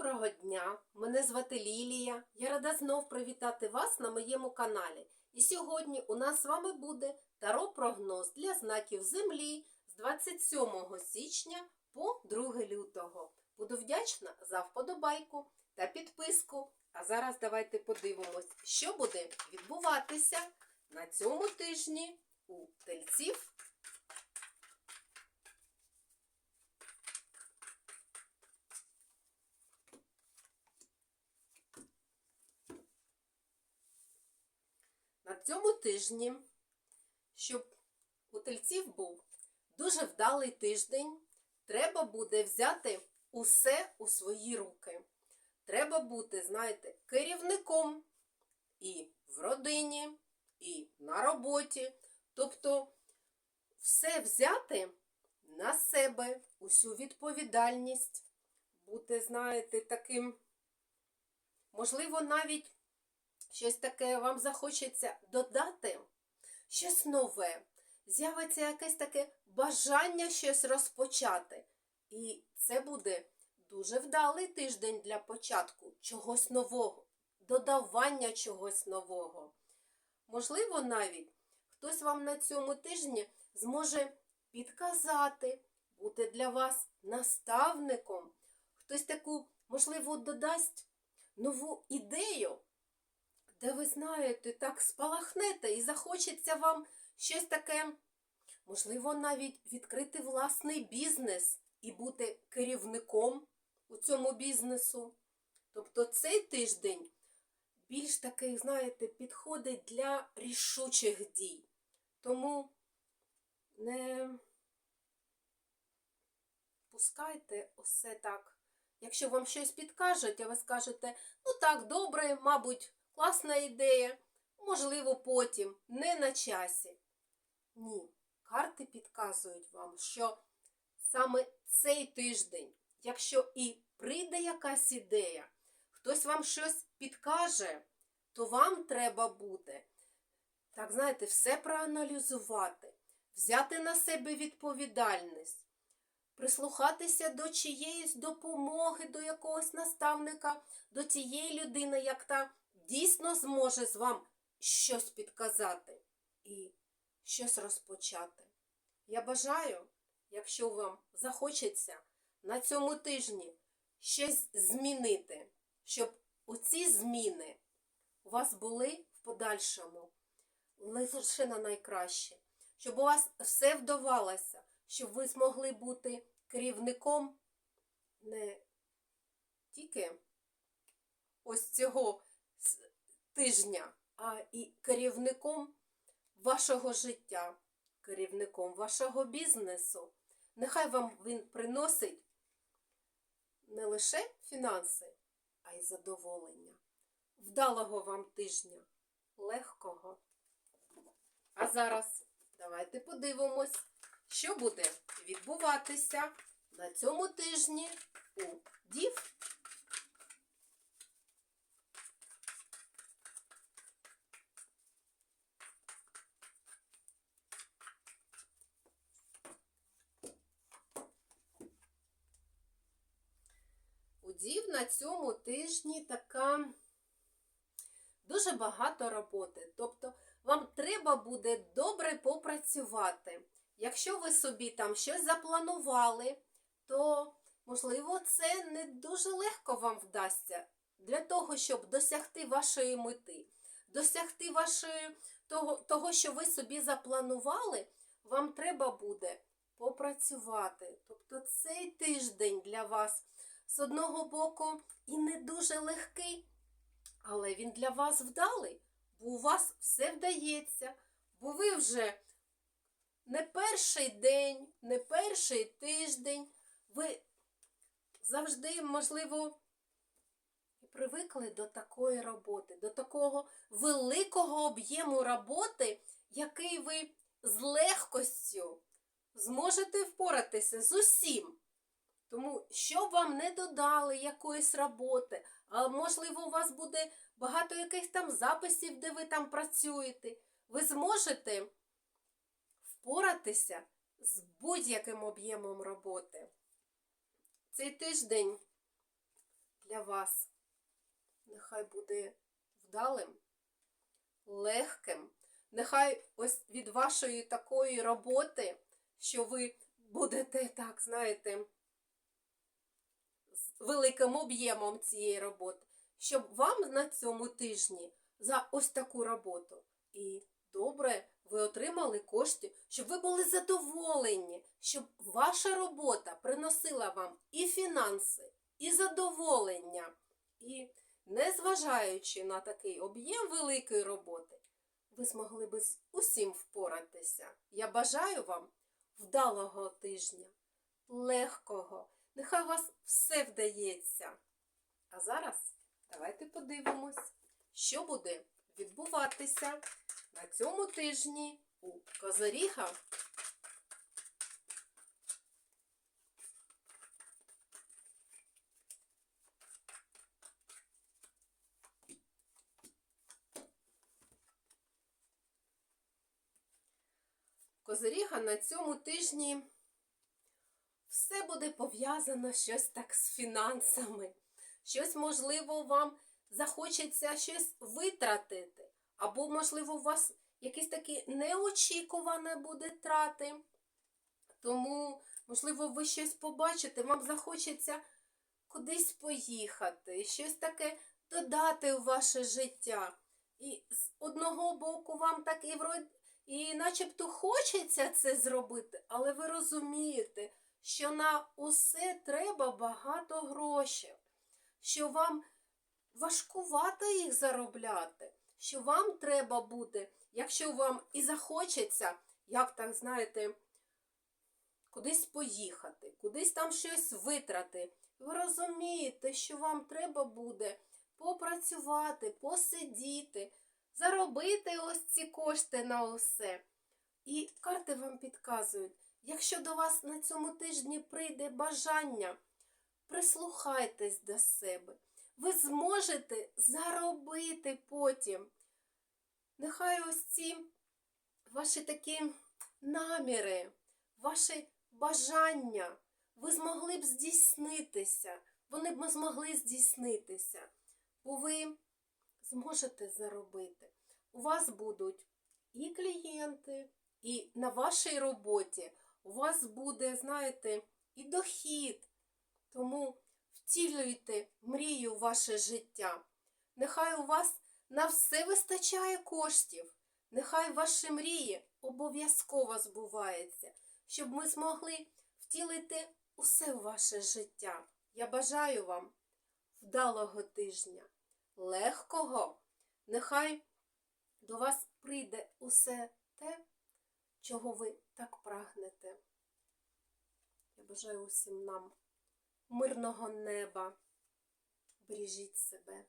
Доброго дня! Мене звати Лілія. Я рада знов привітати вас на моєму каналі. І сьогодні у нас з вами буде таро-прогноз для знаків Землі з 27 січня по 2 лютого. Буду вдячна за вподобайку та підписку. А зараз давайте подивимось, що буде відбуватися на цьому тижні у тельців цьому тижні, щоб у тельців був дуже вдалий тиждень, треба буде взяти усе у свої руки. Треба бути, знаєте, керівником і в родині, і на роботі. Тобто все взяти на себе, усю відповідальність, бути, знаєте, таким, можливо, навіть щось таке вам захочеться додати, щось нове, з'явиться якесь таке бажання щось розпочати. І це буде дуже вдалий тиждень для початку чогось нового, додавання чогось нового. Можливо, навіть хтось вам на цьому тижні зможе підказати, бути для вас наставником. Хтось таку, можливо, додасть нову ідею де ви знаєте, так спалахнете і захочеться вам щось таке, можливо, навіть відкрити власний бізнес і бути керівником у цьому бізнесу. Тобто цей тиждень більш такий, знаєте, підходить для рішучих дій. Тому не пускайте усе так. Якщо вам щось підкажуть, а ви скажете, ну так, добре, мабуть, класна ідея, можливо, потім, не на часі. Ні, карти підказують вам, що саме цей тиждень, якщо і прийде якась ідея, хтось вам щось підкаже, то вам треба буде, так знаєте, все проаналізувати, взяти на себе відповідальність. Прислухатися до чиєїсь допомоги, до якогось наставника, до тієї людини, як та дійсно зможе з вам щось підказати і щось розпочати. Я бажаю, якщо вам захочеться на цьому тижні щось змінити, щоб оці зміни у вас були в подальшому лише на найкраще, щоб у вас все вдавалося, щоб ви змогли бути керівником не тільки ось цього тижня, а і керівником вашого життя, керівником вашого бізнесу. Нехай вам він приносить не лише фінанси, а й задоволення. Вдалого вам тижня, легкого. А зараз давайте подивимось, що буде відбуватися на цьому тижні у Дів У дів на цьому тижні така дуже багато роботи. Тобто вам треба буде добре попрацювати. Якщо ви собі там щось запланували, то, можливо, це не дуже легко вам вдасться для того, щоб досягти вашої мети, досягти вашої, того, того, що ви собі запланували, вам треба буде попрацювати. Тобто цей тиждень для вас з одного боку і не дуже легкий, але він для вас вдалий, бо у вас все вдається, бо ви вже не перший день, не перший тиждень, ви завжди, можливо, привикли до такої роботи, до такого великого об'єму роботи, який ви з легкостю зможете впоратися з усім. Тому, щоб вам не додали якоїсь роботи, а можливо, у вас буде багато якихось там записів, де ви там працюєте, ви зможете впоратися з будь-яким об'ємом роботи. Цей тиждень для вас нехай буде вдалим, легким. Нехай ось від вашої такої роботи, що ви будете, так, знаєте, великим об'ємом цієї роботи, щоб вам на цьому тижні за ось таку роботу і добре ви отримали кошти, щоб ви були задоволені, щоб ваша робота приносила вам і фінанси, і задоволення. І незважаючи на такий об'єм великої роботи, ви змогли би з усім впоратися. Я бажаю вам вдалого тижня, легкого. У вас все вдається. А зараз давайте подивимось, що буде відбуватися на цьому тижні у Козоріга. Козиріга на цьому тижні все буде пов'язано щось так з фінансами. Щось, можливо, вам захочеться щось витратити, або, можливо, у вас якісь такі неочікувані буде трати. Тому, можливо, ви щось побачите, вам захочеться кудись поїхати, щось таке додати у ваше життя. І з одного боку вам так і вроді і начебто хочеться це зробити, але ви розумієте, що на усе треба багато грошей, що вам важкувато їх заробляти, що вам треба буде, якщо вам і захочеться, як так, знаєте, кудись поїхати, кудись там щось витрати. Ви розумієте, що вам треба буде попрацювати, посидіти заробити ось ці кошти на усе. І карти вам підказують, якщо до вас на цьому тижні прийде бажання, прислухайтесь до себе. Ви зможете заробити потім. Нехай ось ці ваші такі наміри, ваші бажання, ви змогли б здійснитися, вони б змогли здійснитися, бо ви зможете заробити. У вас будуть і клієнти, і на вашій роботі у вас буде, знаєте, і дохід. Тому втілюйте мрію в ваше життя. Нехай у вас на все вистачає коштів. Нехай ваші мрії обов'язково збуваються, щоб ми змогли втілити усе ваше життя. Я бажаю вам вдалого тижня легкого. Нехай до вас прийде усе те, чого ви так прагнете. Я бажаю усім нам мирного неба. Бережіть себе.